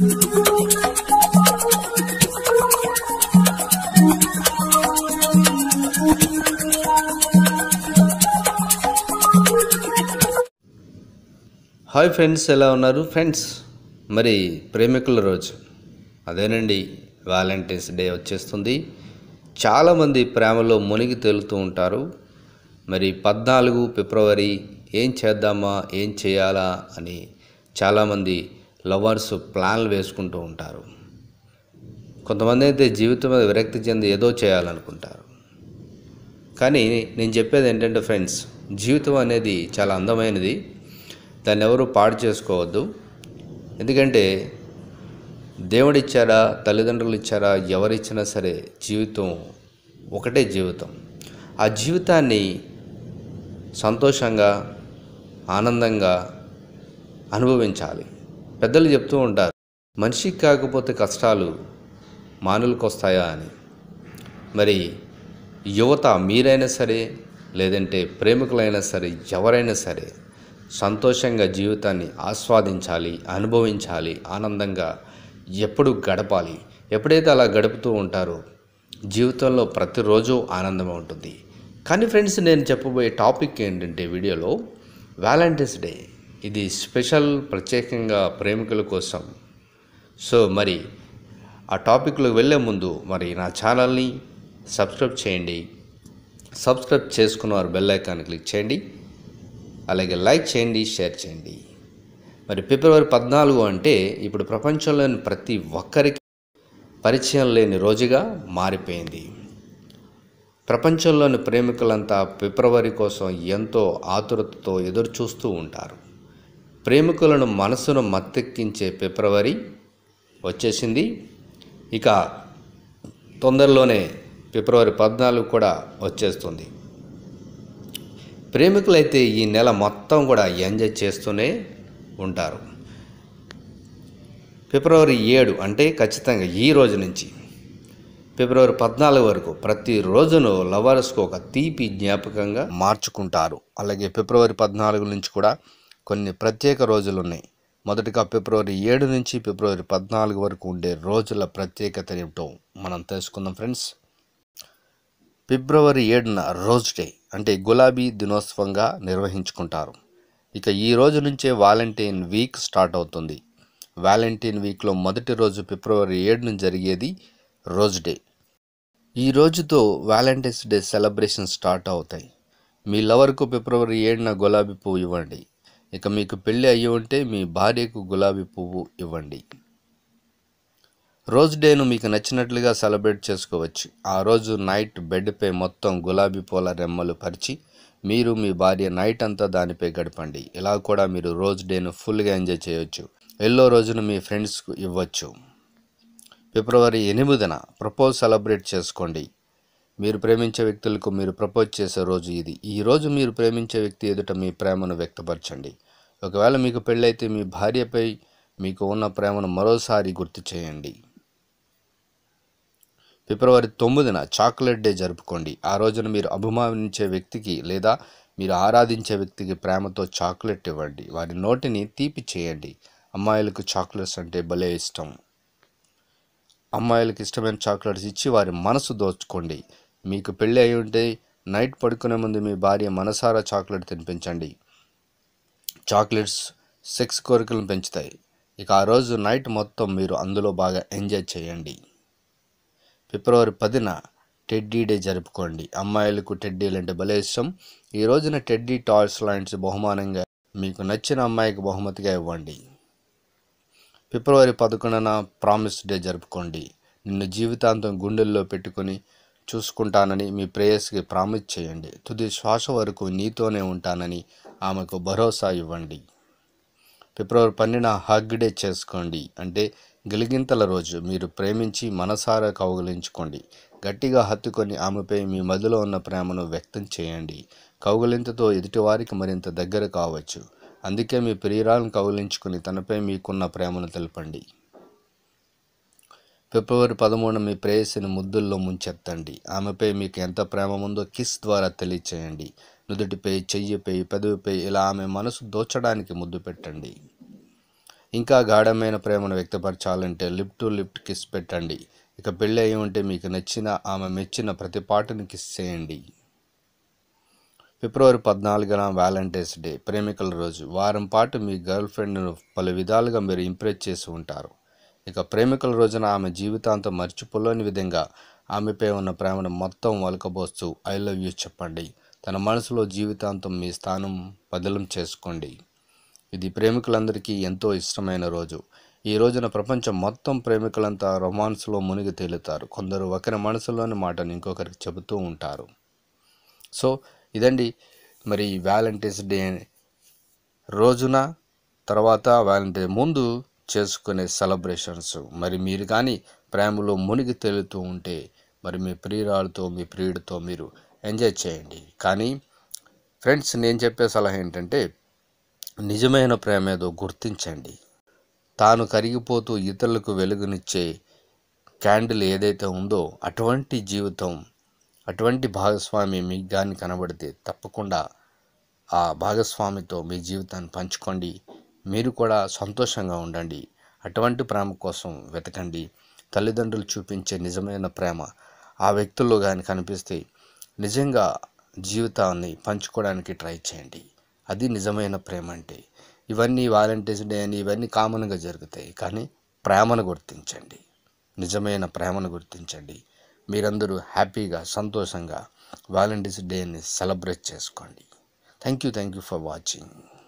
Hi friends ఎలా ఉన్నారు? Friends మరి ప్రేమికుల రోజు. అదేనండి వ్యాలంటైన్స్ డే వచ్చేస్తుంది. చాలామంది ప్రేమలో మునిగి తేలుతూ ఉంటారు. మరి పద్నాలుగు ఫిబ్రవరి ఏం చేద్దామా ఏం చేయాలా అని చాలామంది లవర్స్ ప్లాన్లు వేసుకుంటూ ఉంటారు. కొంతమంది అయితే జీవితం మీద విరక్తి చెంది ఏదో చేయాలనుకుంటారు. కానీ నేను చెప్పేది ఏంటంటే ఫ్రెండ్స్ జీవితం అనేది చాలా అందమైనది. దాన్ని ఎవరు పాడు చేసుకోవద్దు. ఎందుకంటే దేవుడిచ్చారా తల్లిదండ్రులు ఇచ్చారా ఎవరిచ్చినా సరే జీవితం ఒకటే జీవితం. ఆ జీవితాన్ని సంతోషంగా ఆనందంగా అనుభవించాలి. పెద్దలు చెప్తూ ఉంటారు మనిషికి కాకపోతే కష్టాలు మానులకు వస్తాయా అని. మరి యువత మీరైనా సరే లేదంటే ప్రేమికులైనా సరే ఎవరైనా సరే సంతోషంగా జీవితాన్ని ఆస్వాదించాలి అనుభవించాలి ఆనందంగా ఎప్పుడు గడపాలి. ఎప్పుడైతే అలా గడుపుతూ ఉంటారో జీవితంలో ప్రతిరోజు ఆనందమే ఉంటుంది. కానీ ఫ్రెండ్స్ నేను చెప్పబోయే టాపిక్ ఏంటంటే వీడియోలో వ్యాలంటైన్స్ డే. ఇది స్పెషల్ ప్రత్యేకంగా ప్రేమికుల కోసం. సో మరి ఆ టాపిక్లోకి వెళ్ళే ముందు మరి నా ఛానల్ని సబ్స్క్రైబ్ చేయండి. సబ్స్క్రైబ్ చేసుకున్న వారు బెల్ ఐకాన్ క్లిక్ చేయండి. అలాగే లైక్ చేయండి షేర్ చేయండి. మరి ఫిబ్రవరి పద్నాలుగు అంటే ఇప్పుడు ప్రపంచంలోని ప్రతి ఒక్కరికి పరిచయం లేని రోజుగా మారిపోయింది. ప్రపంచంలోని ప్రేమికులంతా ఫిబ్రవరి కోసం ఎంతో ఆతురతతో ఎదురు చూస్తూ ఉంటారు. ప్రేమికులను మనసును మత్తెక్కించే ఫిబ్రవరి వచ్చేసింది. ఇక తొందరలోనే ఫిబ్రవరి పద్నాలుగు కూడా వచ్చేస్తుంది. ప్రేమికులైతే ఈ నెల మొత్తం కూడా ఎంజాయ్ చేస్తూనే ఉంటారు. ఫిబ్రవరి ఏడు అంటే ఖచ్చితంగా ఈ రోజు నుంచి ఫిబ్రవరి పద్నాలుగు వరకు ప్రతి రోజును లవర్స్కు ఒక తీపి జ్ఞాపకంగా మార్చుకుంటారు. అలాగే ఫిబ్రవరి పద్నాలుగు నుంచి కూడా కొన్ని ప్రత్యేక రోజులు ఉన్నాయి మొదటిగా ఫిబ్రవరి ఏడు నుంచి ఫిబ్రవరి పద్నాలుగు వరకు ఉండే రోజుల ప్రత్యేకత ఏమిటో మనం తెలుసుకుందాం ఫ్రెండ్స్. ఫిబ్రవరి ఏడున రోజ్ డే అంటే గులాబీ దినోత్సవంగా నిర్వహించుకుంటారు. ఇక ఈ రోజు నుంచే వాలంటైన్ వీక్ స్టార్ట్ అవుతుంది. వ్యాలంటైన్ వీక్లో మొదటి రోజు ఫిబ్రవరి ఏడున జరిగేది రోజ్ డే. ఈ రోజుతో వ్యాలంటైన్స్ డే సెలబ్రేషన్ స్టార్ట్ అవుతాయి. మీ లవర్కు ఫిబ్రవరి ఏడున గులాబీ పువ్వు ఇవ్వండి. ఇక మీకు పెళ్ళి అయ్యి ఉంటే మీ భార్యకు గులాబీ పువ్వు ఇవ్వండి. రోజ్ డేను మీకు నచ్చినట్లుగా సెలబ్రేట్ చేసుకోవచ్చు. ఆ రోజు నైట్ బెడ్పై మొత్తం గులాబీ పూల రెమ్మలు పరిచి మీరు మీ భార్య నైట్ అంతా దానిపై గడపండి. ఇలా కూడా మీరు రోజ్ డేను ఫుల్గా ఎంజాయ్ చేయొచ్చు. ఎల్లో రోజును మీ ఫ్రెండ్స్కు ఇవ్వచ్చు. ఫిబ్రవరి ఎనిమిదిన ప్రపోజ్ సెలబ్రేట్ చేసుకోండి. మీరు ప్రేమించే వ్యక్తులకు మీరు ప్రపోజ్ చేసే రోజు ఇది. ఈ రోజు మీరు ప్రేమించే వ్యక్తి ఎదుట మీ ప్రేమను వ్యక్తపరచండి. ఒకవేళ మీకు పెళ్ళైతే మీ భార్యపై మీకు ఉన్న ప్రేమను మరోసారి గుర్తు చేయండి. ఫిబ్రవరి తొమ్మిదిన చాక్లెట్ డే జరుపుకోండి. ఆ రోజున మీరు అభిమానించే వ్యక్తికి లేదా మీరు ఆరాధించే వ్యక్తికి ప్రేమతో చాక్లెట్ ఇవ్వండి. వారి నోటిని తీపి చేయండి. అమ్మాయిలకు చాక్లెట్స్ అంటే భలే ఇష్టం. అమ్మాయిలకు ఇష్టమైన చాక్లెట్స్ ఇచ్చి వారి మనసు దోచుకోండి. మీకు పెళ్ళి అయి ఉంటే నైట్ పడుకునే ముందు మీ భార్య మనసారా చాక్లెట్ తినిపించండి. చాక్లెట్స్ సెక్స్ కోరికలను పెంచుతాయి. ఇక ఆ రోజు నైట్ మొత్తం మీరు అందులో బాగా ఎంజాయ్ చేయండి. ఫిబ్రవరి పదిన టెడ్డీ డే జరుపుకోండి. అమ్మాయిలకు టెడ్డీలు అంటే భలే ఇష్టం. ఈ రోజున టెడ్డీ టాయ్స్ లాంటి బహుమానంగా మీకు నచ్చిన అమ్మాయికి బహుమతిగా ఇవ్వండి. ఫిబ్రవరి పదకొండున ప్రామిస్ డే జరుపుకోండి. నిన్ను జీవితాంతం గుండెల్లో పెట్టుకొని చూసుకుంటానని మీ ప్రేయస్కి ప్రామిస్ చేయండి తుది శ్వాస వరకు నీతోనే ఉంటానని ఆమెకు భరోసా ఇవ్వండి. ఫిబ్రవరి పన్నెండున హగ్ డే చేసుకోండి. అంటే గిలిగింతల రోజు మీరు ప్రేమించి మనసారా కౌగిలించుకోండి. గట్టిగా హత్తుకొని ఆమెపై మీ మదిలో ఉన్న ప్రేమను వ్యక్తం చేయండి. కౌగిలింతతో ఎదుటివారికి మరింత దగ్గర కావచ్చు. అందుకే మీ ప్రియురాలను కౌగిలించుకుని తనపై మీకున్న ప్రేమను తెలపండి. ఫిబ్రవరి పదమూడున మీ ప్రేయసిని ముద్దుల్లో ముంచెత్తండి. ఆమెపై మీకు ఎంత ప్రేమ ఉందో కిస్ ద్వారా తెలియచేయండి. నుదుటిపై చెయ్యిపై పెదవిపై ఇలా ఆమె మనసు దోచడానికి ముద్దు పెట్టండి. ఇంకా గాఢమైన ప్రేమను వ్యక్తపరచాలంటే లిప్ టు లిప్ కిస్ పెట్టండి. ఇక పెళ్ళి అయి ఉంటే మీకు నచ్చిన ఆమె మెచ్చిన ప్రతి పాటను కిస్ చేయండి. ఫిబ్రవరి పద్నాలుగున వ్యాలంటైన్స్ డే ప్రేమికుల రోజు. వారం పాటు మీ గర్ల్ ఫ్రెండ్ను పలు విధాలుగా మీరు ఇంప్రెస్ చేసి ఉంటారు. ఇక ప్రేమికుల రోజున ఆమె జీవితాంతం మర్చిపోలేని విధంగా ఆమెపై ఉన్న ప్రేమను మొత్తం వలకబోస్తూ ఐ లవ్ యూ చెప్పండి. తన మనసులో జీవితాంతం మీ స్థానం బదిలం చేసుకోండి. ఇది ప్రేమికులందరికీ ఎంతో ఇష్టమైన రోజు. ఈ రోజున ప్రపంచం మొత్తం ప్రేమికులంతా రొమాన్స్లో మునిగి తేలుతారు. కొందరు ఒకరి మనసులోని మాటను ఇంకొకరికి చెబుతూ ఉంటారు. సో ఇదండి మరి వ్యాలంటైన్స్ డే రోజున తర్వాత వ్యాలంటైన్ ముందు చేసుకునే సెలబ్రేషన్స్. మరి మీరు కానీ ప్రేమలో మునిగి తేలుతూ ఉంటే మరి మీ ప్రియురాలతో మీ ప్రియుడితో మీరు ఎంజాయ్ చేయండి. కానీ ఫ్రెండ్స్ నేను చెప్పే సలహా ఏంటంటే నిజమైన ప్రేమ ఏదో గుర్తించండి. తాను కరిగిపోతూ ఇతరులకు వెలుగునిచ్చే క్యాండిల్ ఏదైతే ఉందో అటువంటి జీవితం అటువంటి భాగస్వామి మీకు కానీ కనబడితే తప్పకుండా ఆ భాగస్వామితో మీ జీవితాన్ని పంచుకోండి. మీరు కూడా సంతోషంగా ఉండండి. అటువంటి ప్రేమ కోసం వెతకండి. తల్లిదండ్రులు చూపించే నిజమైన ప్రేమ ఆ వ్యక్తుల్లో కానీ కనిపిస్తే నిజంగా జీవితాన్ని పంచుకోవడానికి ట్రై చేయండి. అది నిజమైన ప్రేమ అంటే. ఇవన్నీ వాలంటీర్స్ డే అని ఇవన్నీ కామన్గా జరుగుతాయి. కానీ ప్రేమను గుర్తించండి. నిజమైన ప్రేమను గుర్తించండి. మీరందరూ హ్యాపీగా సంతోషంగా వాలంటీర్స్ డేని సెలబ్రేట్ చేసుకోండి. Thank you thank you for watching.